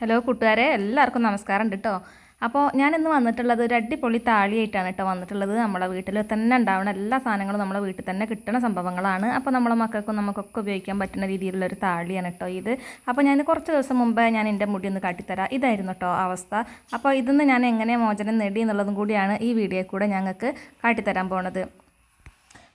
Hello കൂട്ടുകാരെ. എല്ലാവർക്കും നമസ്കാരം കേട്ടോ അപ്പോൾ ഞാൻ ഇന്ന് വന്നിട്ടുള്ളത് ഒരു അടിപൊളി താളിയായിട്ടാണ് കേട്ടോ വന്നിട്ടുള്ളത്. നമ്മളെ വീട്ടിൽ തന്നെ ഉണ്ടാവുന്ന എല്ലാ സാധനങ്ങളും നമ്മളെ വീട്ടിൽ തന്നെ കിട്ടുന്ന സംഭവങ്ങളാണ്. അപ്പോൾ നമ്മളെ മക്കൾക്കും നമുക്കൊക്കെ ഉപയോഗിക്കാൻ പറ്റുന്ന രീതിയിലുള്ള ഒരു താളിയാണ് കേട്ടോ ഇത്. അപ്പോൾ ഞാൻ കുറച്ച് ദിവസം മുമ്പ് ഞാൻ എന്റെ മുടി ഒന്ന് കാട്ടിത്തരാം. ഇതായിരുന്നു കേട്ടോ അവസ്ഥ. അപ്പോൾ ഇതിന്ന് ഞാൻ എങ്ങനെ മോചനം നേടി എന്നുള്ളതും കൂടിയാണ് ഈ വീഡിയോ കൂടെ ഞങ്ങൾക്ക് കാട്ടിത്തരാൻ പോണത്.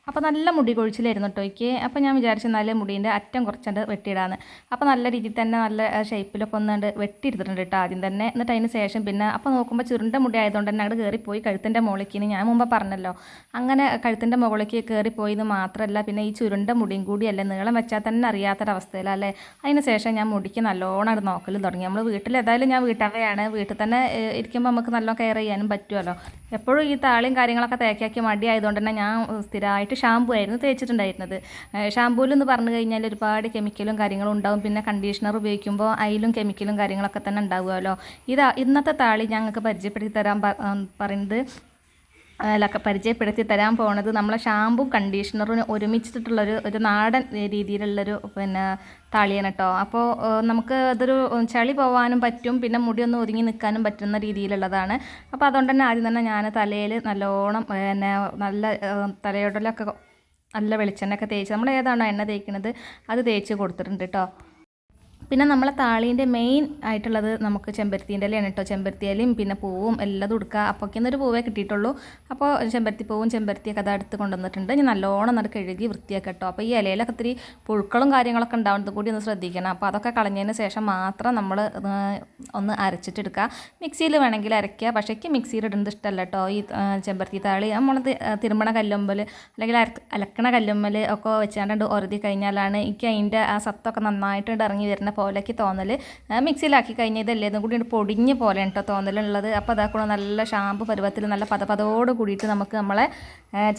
അപ്പോൾ നല്ല മുടി കൊഴിച്ചിലായിരുന്നു കേട്ടോ എനിക്ക് അപ്പോൾ ഞാൻ വിചാരിച്ചു നല്ല മുടീന്റെ അറ്റം കുറച്ചുണ്ട് വെട്ടിയിടാന്ന്. അപ്പോൾ നല്ല രീതിയിൽ തന്നെ നല്ല ഷേപ്പിലൊക്കെ ഒന്നുണ്ട് വെട്ടിയെടുത്തിട്ടുണ്ട് കേട്ടോ ആദ്യം തന്നെ. എന്നിട്ട് അതിന് ശേഷം പിന്നെ അപ്പോൾ നോക്കുമ്പോൾ ചുരുണ്ട മുടി ആയതുകൊണ്ട് തന്നെ അവിടെ കയറിപ്പോയി കഴുത്തിന്റെ മുകളിലേക്ക് ഞാൻ മുമ്പ് പറഞ്ഞല്ലോ അങ്ങനെ കഴുത്തിന്റെ മുകളിലേക്ക് കയറിപ്പോയി എന്ന് മാത്രമല്ല പിന്നെ ഈ ചുരുണ്ട മുടിയും കൂടിയല്ലേ നീളം വെച്ചാൽ തന്നെ അറിയാത്തൊരവസ്ഥയിലല്ലേ. അതിന് ശേഷം ഞാൻ മുടിക്ക് നല്ലോണം അത് നോക്കൽ തുടങ്ങി. നമ്മൾ വീട്ടിൽ ഏതായാലും ഞാൻ വീട്ടവയാണ് വീട്ടിൽ തന്നെ ഇരിക്കുമ്പോൾ നമുക്ക് നല്ലോണം കെയർ ചെയ്യാനും പറ്റുമല്ലോ എപ്പോഴും ഈ താളിയും കാര്യങ്ങളൊക്കെ തേക്കാക്കി മടിയായതുകൊണ്ട് തന്നെ ഞാൻ സ്ഥിരമായിട്ട് ഷാമ്പു ആയിരുന്നു തേച്ചിട്ടുണ്ടായിരുന്നത്. ഷാമ്പൂവിൽ എന്ന് പറഞ്ഞു കഴിഞ്ഞാൽ ഒരുപാട് കെമിക്കലും കാര്യങ്ങളും ഉണ്ടാവും. പിന്നെ കണ്ടീഷണർ ഉപയോഗിക്കുമ്പോൾ അതിലും കെമിക്കലും കാര്യങ്ങളൊക്കെ തന്നെ ഉണ്ടാവുമല്ലോ. ഇതാ ഇന്നത്തെ താളി ഞങ്ങൾക്ക് പരിചയപ്പെടുത്തി തരാൻ പറയുന്നത് പരിചയപ്പെടുത്തി തരാൻ പോണത് നമ്മളെ ഷാമ്പും കണ്ടീഷണറും ഒരുമിച്ചിട്ടുള്ളൊരു ഒരു നാടൻ രീതിയിലുള്ളൊരു പിന്നെ താളിയാണ് കേട്ടോ അപ്പോൾ നമുക്ക് അതൊരു ചളി പോകാനും പറ്റും പിന്നെ മുടി ഒന്ന് ഒതുങ്ങി നിൽക്കാനും പറ്റുന്ന രീതിയിലുള്ളതാണ്. അപ്പോൾ അതുകൊണ്ട് തന്നെ ആദ്യം തന്നെ ഞാൻ തലയിൽ നല്ലോണം പിന്നെ നല്ല തലയോടലൊക്കെ നല്ല വെളിച്ചെണ്ണയൊക്കെ തേച്ച് നമ്മൾ ഏതാണോ എണ്ണ തേക്കുന്നത് അത് തേച്ച് കൊടുത്തിട്ടുണ്ട് കേട്ടോ പിന്നെ നമ്മളെ താളീന്റെ മെയിൻ ആയിട്ടുള്ളത് നമുക്ക് ചെമ്പരത്തീന്റെ ഇലയാണ് കേട്ടോ ചെമ്പരത്തി പിന്നെ പൂവും എല്ലാം കൊടുക്കുക അപ്പോഴേക്കും ഒരു പൂവേ കിട്ടിയിട്ടുള്ളൂ. അപ്പോൾ ചെമ്പരത്തി പൂവും ചെമ്പരത്തിയൊക്കെ അത് അടുത്ത് കൊണ്ടുവന്നിട്ടുണ്ട്. ഞാൻ നല്ലോണം നട കഴുകി വൃത്തിയൊക്കെ കേട്ടോ അപ്പോൾ ഈ ഇലയിലൊക്കെ ഇത്തിരി പുഴുക്കളും കാര്യങ്ങളൊക്കെ ഉണ്ടാവുന്നത് കൂടി ഒന്ന് ശ്രദ്ധിക്കണം. അപ്പോൾ അതൊക്കെ കളഞ്ഞതിന് ശേഷം മാത്രം നമ്മൾ ഒന്ന് അരച്ചിട്ടെടുക്കുക. മിക്സിയിൽ വേണമെങ്കിൽ അരയ്ക്കുക. പക്ഷേ മിക്സിയിൽ ഇടുന്നത് ഇഷ്ടമല്ല കേട്ടോ ഈ ചെമ്പരത്തി താളി. നമ്മൾ തിരുമണ കല്ലുമ്പൽ അല്ലെങ്കിൽ അലക്കണ കല്ലുമ്പൽ ഒക്കെ വെച്ചാണ്ട് ഉരതി കഴിഞ്ഞാലാണ് എനിക്ക് അതിന്റെ ആ സത്തൊക്കെ നന്നായിട്ട് ഇറങ്ങി വരുന്ന പോലെയൊക്കെ തോന്നൽ മിക്സിയിലാക്കി കഴിഞ്ഞാൽ ഇതല്ലേ ഇതും കൂടി പൊടിഞ്ഞ് പോലെ കേട്ടോ തോന്നലുള്ളത്. അപ്പോൾ അതാക്കണം നല്ല ഷാമ്പു പരുവത്തിൽ നല്ല പതപതോട് കൂടിയിട്ട് നമുക്ക് നമ്മളെ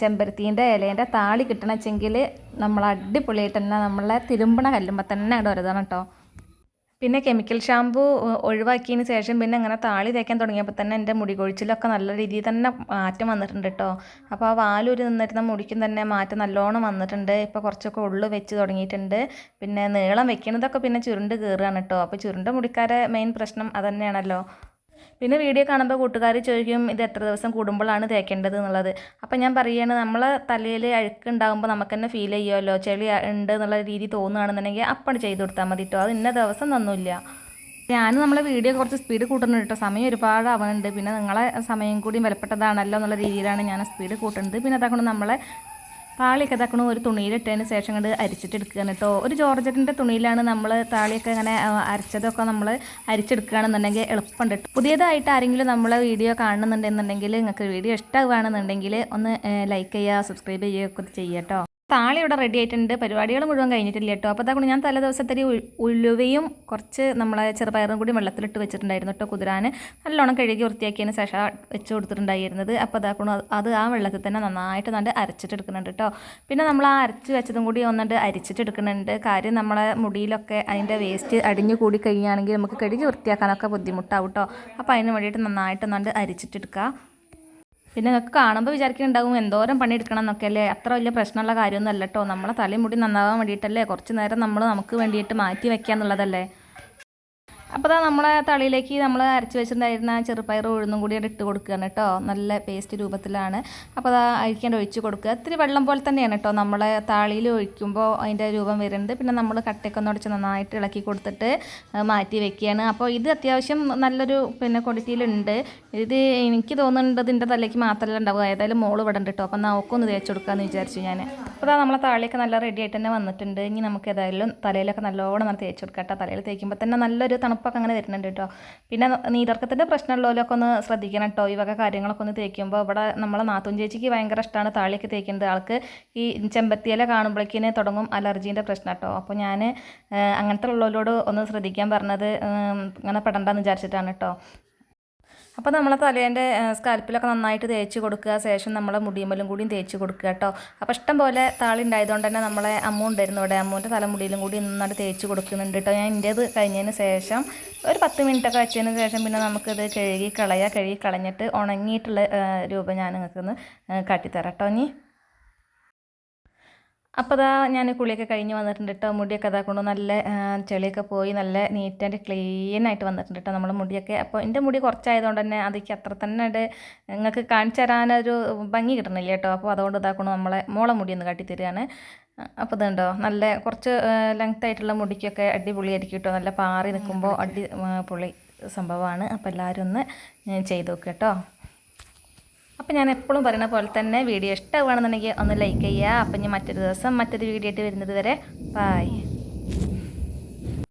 ചെമ്പരത്തീന്റെ ഇലേന്റെ താളി കിട്ടണമെച്ചെങ്കിൽ നമ്മൾ അടിപൊളിയായിട്ട് തന്നെ നമ്മളെ തിരുമ്പണ കല്ലുമ്പോൾ തന്നെ അവിടെ വരുതാണ് കേട്ടോ പിന്നെ കെമിക്കൽ ഷാമ്പു ഒഴിവാക്കിയതിന് ശേഷം പിന്നെ അങ്ങനെ താളി തേക്കാൻ തുടങ്ങിയപ്പോൾ തന്നെ എന്റെ മുടി കൊഴിച്ചിലൊക്കെ നല്ല രീതിയിൽ തന്നെ മാറ്റം വന്നിട്ടുണ്ട് കേട്ടോ അപ്പോൾ ആ വാലൂരി നിന്നിരുന്ന മുടിക്കും തന്നെ മാറ്റം നല്ലോണം വന്നിട്ടുണ്ട്. ഇപ്പോൾ കുറച്ചൊക്കെ ഉള്ളു വെച്ച് തുടങ്ങിയിട്ടുണ്ട്. പിന്നെ നീളം വെക്കുന്നതൊക്കെ പിന്നെ ചുരുണ്ട് കയറുകയാണ് കേട്ടോ അപ്പോൾ ചുരുണ്ട മുടിക്കാരെ മെയിൻ പ്രശ്നം അതന്നെയാണല്ലോ പിന്നെ വീഡിയോ കാണുമ്പോൾ കൂട്ടുകാർ ചോദിക്കും ഇത് എത്ര ദിവസം കൂടുമ്പോഴാണ് തേക്കേണ്ടത്? എന്നുള്ളത്. അപ്പം ഞാൻ പറയുകയാണ് നമ്മളെ തലയിൽ അഴുക്കുണ്ടാകുമ്പോൾ നമുക്ക് തന്നെ ഫീൽ ചെയ്യുമല്ലോ ചെളി ഉണ്ട് എന്നുള്ള രീതി തോന്നുകയാണെന്നുണ്ടെങ്കിൽ അപ്പം ചെയ്ത് കൊടുത്താൽ മതി കേട്ടോ അത് ഇന്ന ദിവസം തന്നില്ല. ഞാൻ നമ്മളെ വീഡിയോ കുറച്ച് സ്പീഡ് കൂട്ടുന്നുണ്ട് കേട്ടോ സമയം ഒരുപാട് ആവുന്നുണ്ട് പിന്നെ നിങ്ങളെ സമയം കൂടി വിലപ്പെട്ടതാണല്ലോ എന്നുള്ള രീതിയിലാണ് ഞാൻ സ്പീഡ് കൂട്ടുന്നത്. പിന്നെ അതുകൊണ്ട് നമ്മളെ താളിയൊക്കെ ഇതാക്കണ ഒരു തുണിയിലിട്ടതിന് ശേഷം കണ്ട് അരിച്ചിട്ടെടുക്കുകയാണ് കേട്ടോ. ഒരു ജോർജറ്റിന്റെ തുണിയിലാണ് നമ്മൾ താളിയൊക്കെ ഇങ്ങനെ അരച്ചതൊക്കെ നമ്മൾ അരിച്ചെടുക്കുകയാണെന്നുണ്ടെങ്കിൽ എളുപ്പമുണ്ട് കേട്ടോ. പുതിയതായിട്ട് ആരെങ്കിലും നമ്മളെ വീഡിയോ കാണുന്നുണ്ടെന്നുണ്ടെങ്കിൽ നിങ്ങൾക്ക് വീഡിയോ ഇഷ്ടമാണെന്നുണ്ടെങ്കിൽ ഒന്ന് ലൈക്ക് ചെയ്യുക സബ്സ്ക്രൈബ് ചെയ്യുകയൊക്കെ ചെയ്യുക കേട്ടോ. താളി ഇവിടെ റെഡി ആയിട്ടുണ്ട്. പരിപാടികൾ മുഴുവൻ കഴിഞ്ഞിട്ടില്ല കേട്ടോ. അപ്പോൾ അതുകൊണ്ട് ഞാൻ തലേ ദിവസത്തെ ഉലുവയും കുറച്ച് നമ്മളെ ചെറുപയറും കൂടി വെള്ളത്തിലിട്ട് വെച്ചിട്ടുണ്ടായിരുന്നു കേട്ടോ കുതിരാൻ. നല്ലോണം കഴുകി വൃത്തിയാക്കിയതിന് ശേഷം വെച്ച് കൊടുത്തിട്ടുണ്ടായിരുന്നത്. അപ്പോൾ അതാക്കണം അത് ആ വെള്ളത്തിൽ തന്നെ നന്നായിട്ട് നല്ല അരച്ചിട്ടെടുക്കുന്നുണ്ട് കേട്ടോ. പിന്നെ നമ്മൾ ആ അരച്ച് വെച്ചതും കൂടി ഒന്നുണ്ട് അരിച്ചിട്ടെടുക്കുന്നുണ്ട് കാര്യം നമ്മളെ മുടിയിലൊക്കെ അതിന്റെ വേസ്റ്റ് അടിഞ്ഞു കൂടി കഴിയുകയാണെങ്കിൽ നമുക്ക് കഴുകി വൃത്തിയാക്കാനൊക്കെ ബുദ്ധിമുട്ടാവും കേട്ടോ. അപ്പോൾ അതിന് വേണ്ടിയിട്ട് നന്നായിട്ട് ഒന്നുണ്ട് അരിച്ചിട്ടെടുക്കുക പിന്നെ നിങ്ങൾക്ക് കാണുമ്പോൾ വിചാരിക്കുന്നുണ്ടാവും എന്തോരം പണിയെടുക്കണം എന്നൊക്കെ അല്ലേ അത്ര വലിയ പ്രശ്നമുള്ള കാര്യമൊന്നുമല്ലട്ടോ കേട്ടോ നമ്മളെ തലയും മുടി നന്നാവാൻ വേണ്ടിയിട്ടല്ലേ കുറച്ച് നേരം നമ്മൾ നമുക്ക് വേണ്ടിയിട്ട് മാറ്റി വെക്കുക എന്നുള്ളതല്ലേ അപ്പോൾ അതാ നമ്മളെ തളിയിലേക്ക് നമ്മൾ അരച്ച് വെച്ചിട്ടുണ്ടായിരുന്ന ചെറുപ്പയർ ഉഴുന്നും കൂടി ഇട്ട് കൊടുക്കുകയാണ് കേട്ടോ നല്ല പേസ്റ്റ് രൂപത്തിലാണ്. അപ്പോൾ അതാ അഴിക്കാണ്ട് ഒഴിച്ച് കൊടുക്കുക. ഇത്തിരി വെള്ളം പോലെ തന്നെയാണ് കേട്ടോ നമ്മളെ താളിയിൽ ഒഴിക്കുമ്പോൾ അതിന്റെ രൂപം വരുന്നത്. പിന്നെ നമ്മൾ കട്ടയൊക്കെ ഒന്ന് ഉടച്ച് നന്നായിട്ട് ഇളക്കി കൊടുത്തിട്ട് മാറ്റി വെക്കുകയാണ്. അപ്പോൾ ഇത് അത്യാവശ്യം നല്ലൊരു പിന്നെ ക്വാളിറ്റിയിലുണ്ട് ഇത് എനിക്ക് തോന്നുന്നുണ്ട് ഇതിന്റെ തലയ്ക്ക് മാത്രമല്ല ഉണ്ടാവുക. ഏതായാലും മോൾ ഇവിടെ ഉണ്ട് കേട്ടോ അപ്പോൾ നമുക്കൊന്ന് തേച്ച് കൊടുക്കാമെന്ന് വിചാരിച്ചു ഞാൻ. അപ്പോൾ അതാ നമ്മളെ താളിയൊക്കെ നല്ല റെഡി ആയിട്ട് തന്നെ വന്നിട്ടുണ്ട്. ഇനി നമുക്ക് ഏതായാലും തലയിലൊക്കെ നല്ലോണം നല്ല തേച്ച് കൊടുക്കാം കേട്ടോ തലയിൽ തേക്കുമ്പോൾ തന്നെ നല്ലൊരു തണുപ്പൊക്കെ അങ്ങനെ വരുന്നുണ്ട് കേട്ടോ. പിന്നെ നീതർക്കത്തിന്റെ പ്രശ്നമുള്ളവരൊക്കെ ഒന്ന് ശ്രദ്ധിക്കണം കേട്ടോ. ഈ വക കാര്യങ്ങളൊക്കെ ഒന്ന് തേക്കുമ്പോൾ ഇവിടെ നമ്മളെ നാത്തൂൻ ചേച്ചിക്ക് ഭയങ്കര ഇഷ്ടമാണ് താളിയൊക്കെ തേക്കുന്നത്. ആൾക്ക് ഈ ചെമ്പത്തിയില കാണുമ്പോഴേക്കിനെ തുടങ്ങും അലർജീന്റെ പ്രശ്നം കേട്ടോ. അപ്പോൾ ഞാൻ അങ്ങനത്തെ ഉള്ളവരോട് ഒന്ന് ശ്രദ്ധിക്കാൻ പറഞ്ഞത് അങ്ങനെ പെടണ്ടെന്ന് വിചാരിച്ചിട്ടാണ് കേട്ടോ. അപ്പോൾ നമ്മളെ തലേന്റെ സ്കാൽപ്പിലൊക്കെ നന്നായിട്ട് തേച്ച് കൊടുക്കുക. ശേഷം നമ്മളെ മുടിയുമ്മലും കൂടിയും തേച്ച് കൊടുക്കുക കേട്ടോ. അപ്പോൾ ഇഷ്ടം പോലെ താളി ഉണ്ടായതുകൊണ്ട് തന്നെ നമ്മളെ അമ്മ ഉണ്ടായിരുന്നു ഇവിടെ. അമ്മൂന്റെ തലമുടിയിലും കൂടി നന്നായിട്ട് തേച്ച് കൊടുക്കുന്നുണ്ട് കേട്ടോ. ഞാൻ എന്റേത് കഴിഞ്ഞതിന് ശേഷം ഒരു പത്ത് മിനിറ്റൊക്കെ വെച്ചതിന് ശേഷം പിന്നെ നമുക്കിത് കഴുകി കളയുക കഴുകി കളഞ്ഞിട്ട് ഉണങ്ങിയിട്ടുള്ള രൂപം ഞാൻ നിങ്ങൾക്ക് കാട്ടിത്തരാം കേട്ടോ. ഇനി അപ്പോൾ അതാ ഞാൻ കുളിയൊക്കെ കഴിഞ്ഞ് വന്നിട്ടുണ്ട് കേട്ടോ മുടിയൊക്കെ അതാ കൊണ്ട് നല്ല ചെളിയൊക്കെ പോയി നല്ല നീറ്റ് ആൻഡ് ക്ലീൻ ആയിട്ട് വന്നിട്ടുണ്ട് കേട്ടോ നമ്മുടെ മുടിയൊക്കെ. അപ്പോൾ എന്റെ മുടി കുറച്ചായതുകൊണ്ട് തന്നെ അതിക്ക് അത്ര തന്നെ നിങ്ങൾക്ക് കാണിച്ചു തരാനൊരു ഭംഗി കിട്ടണില്ല കേട്ടോ അപ്പോൾ അതുകൊണ്ട് ഇതാക്കണം നമ്മളെ മോളെ മുടി ഒന്ന് കാട്ടി കാട്ടിത്തരികയാണ് അപ്പോൾ ഇതുണ്ടോ നല്ല കുറച്ച് ലെങ്ത് ആയിട്ടുള്ള മുടിക്കൊക്കെ അടിപൊളിയായിരിക്കും കേട്ടോ നല്ല പാറി നിൽക്കുമ്പോൾ അടി പൊളി സംഭവമാണ്. അപ്പോൾ എല്ലാവരും ഒന്ന് ചെയ്ത് നോക്കുക കേട്ടോ അപ്പോൾ ഞാൻ എപ്പോഴും പറയുന്ന പോലെ തന്നെ വീഡിയോ ഇഷ്ടമാണെന്നുണ്ടെങ്കിൽ ഒന്ന് ലൈക്ക് ചെയ്യുക. അപ്പം ഇനി മറ്റൊരു ദിവസം മറ്റൊരു വീഡിയോ ആയിട്ട് വരുന്നത് വരെ ബായ്